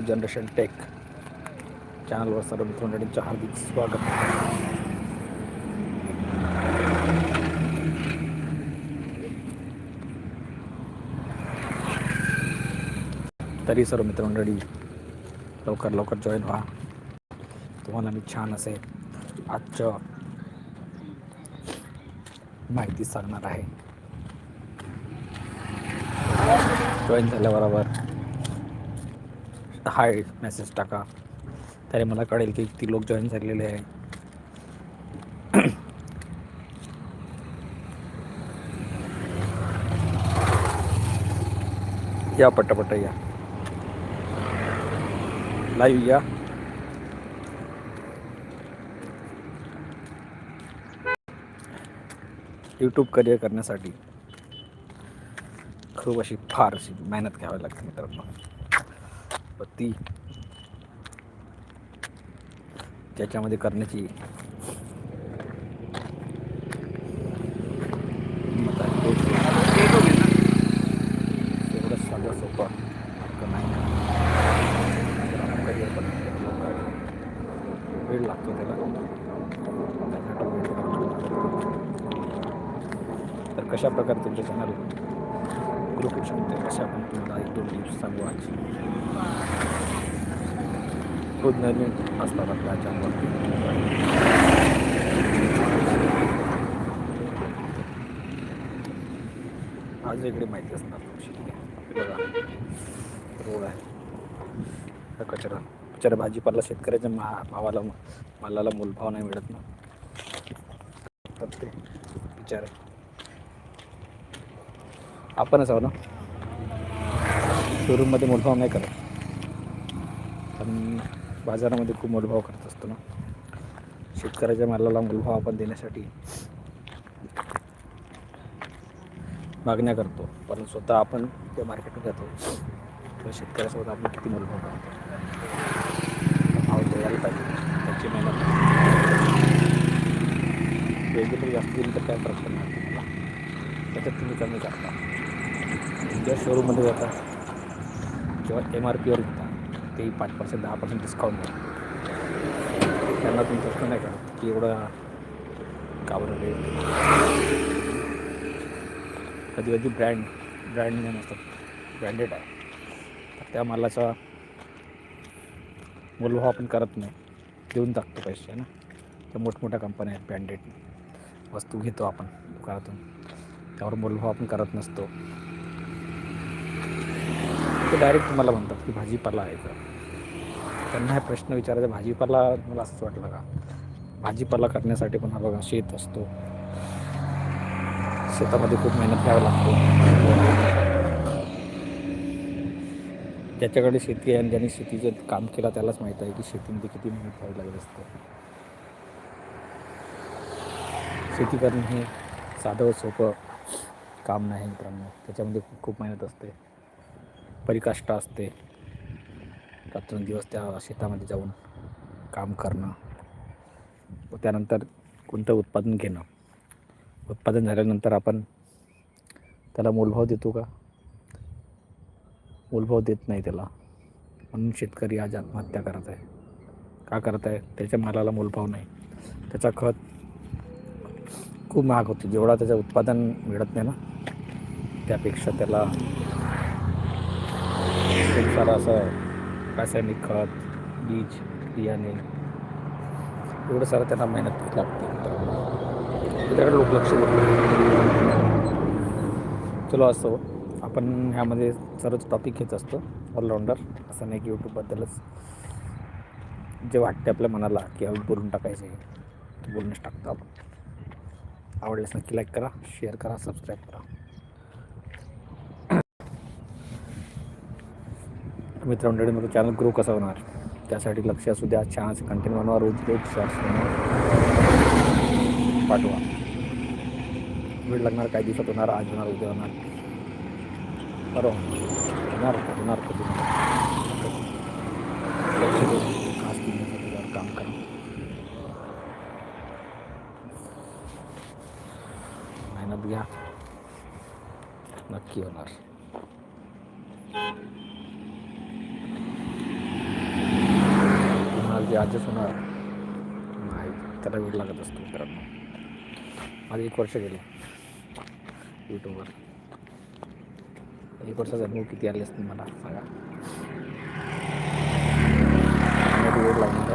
Generation take चॅनलवर सर्व मित्रमंडळींचं हार्दिक स्वागत. तरी सर्व मित्रमंडळी लवकर लवकर जॉईन व्हा. तुम्हाला मी छान असे आजचं माहिती सांगणार आहे. जॉईन झाल्याबरोबर हाय मेसेज टाका. तरी मला कळेल की किती लोक जॉईन झालेले आहे. या पटापट या. लाईव्ह या. यूट्यूब करिअर करण्यासाठी खूप अशी फार अशी मेहनत घ्यावी लागते मित्रांनो. पण ती त्याच्यामध्ये करण्याची हिंमत एवढं साधं सोपं मार्ग वेळ लागतो त्याला. तर कशा प्रकारे तुमच्या चॅनल ग्रुप होऊ शकते? कशा पण तुम्हाला एक दोन टिप्स सांगू आज. रोज नवीन असतात त्याच्यावरती आज इकडे माहिती असणार तुमची. बघा. रोड आहे. कचरा. कचरा भाजीपाला शेतकऱ्याच्या मा भावाला मालाला मोलभाव नाही मिळत ना. तर ते विचार आपणच आहो ना? शोरूममध्ये मोलभाव नाही करत. पण बाजारामध्ये खूप मोलभाव करत असतो ना. शेतकऱ्याच्या मालाला मोलभाव आपण देण्यासाठी मागण्या करतो. पण स्वतः आपण त्या मार्केटमध्ये जातो. किंवा शेतकऱ्यासोबत आपण किती मोलभाव करतो? भाव द्यायला पाहिजे. त्याची मेहनत. वेगळं जास्त दिली तर काय फरक पडणार तुम्हाला? त्याच्यात तुम्ही कमी करता. ज्या शोरूममध्ये जाता किंवा एम आर पीवर विकता तेही पाच पर्सेंट दहा पर्सेंट डिस्काउंट मिळेल त्यांना तुम्ही प्रश्न नाही करत की एवढं का बरं रेट कधी कधी ब्रँड ब्रँड नेम असतात. ब्रँडेड आहे. तर त्या मालाचा मोलभाव आपण करत नाही. देऊन टाकतो पैसे आहे ना? त्या मोठमोठ्या कंपन्या आहेत ब्रँडेड वस्तू घेतो आपण दुकानातून. त्यावर मोलभाव आपण करत नसतो. ते डायरेक्ट तुम्हाला म्हणतात की भाजीपाला आहे का? त्यांना हा प्रश्न विचारायचा भाजीपाला मला असंच वाटलं का? भाजीपाला करण्यासाठी पण हा बघा शेत असतो. शेतामध्ये खूप मेहनत घ्यावी लागतो. ज्याच्याकडे शेती आहे आणि ज्यांनी शेतीचं काम केलं त्यालाच माहीत आहे की शेतीमध्ये किती मेहनत घ्यावी लागत असते. शेती करणं हे साधं सोपं काम नाही मित्रांनो. त्याच्यामध्ये खूप खूप मेहनत असते. परिकाष्ठा असते. रात्रंदिवस त्या शेतामध्ये जाऊन काम करणं व त्यानंतर कोणतं उत्पादन घेणं. उत्पादन झाल्यानंतर आपण त्याला मोलभाव देतो का? मोलभाव देत नाही त्याला. म्हणून शेतकरी आज आत्महत्या करत आहे. का करत आहे? त्याच्या मालाला मोलभाव नाही. त्याचा खत खूप महाग होतो. जेवढा त्याचं उत्पादन मिळत नाही ना त्यापेक्षा त्याला सारा असं रासायनिक खत बीज बियाणे एवढं सारं त्यांना मेहनत लागते. त्याच्याकडे लोक लक्ष चलो असो आपण ह्यामध्ये सर्वच टॉपिक घेत असतो ऑलराऊंडर असं नाही की यूट्यूबबद्दलच जे वाटते आपल्या मनाला की आपण बोलून टाकायचं ते बोलूनच टाकतो आपण. आवडल्यास नक्की लाईक करा शेअर करा सबस्क्राईब करा. मित्रमंडळीमध्ये चॅनल ग्रो कसा होणार? त्यासाठी लक्ष असू द्या. छान असं कंटेंट बनवा. रोज रोज शॉर्ट्स बनवा. पाठवा. वेळ लागणार काही दिवसात होणार आज होणार उद्या होणार. बरोबर होणार. होणार कधी लक्ष खास दिवसासाठी काम करा. मेहनत घ्या. नक्की होणार. म्हणजे आजच होणार नाही त्याला वेळ लागत असतो मित्रांनो. आज एक वर्ष गेले. यूट्यूबवर एक वर्षाचा अनुभव किती आले असतील मला सांगा. वेळ लागला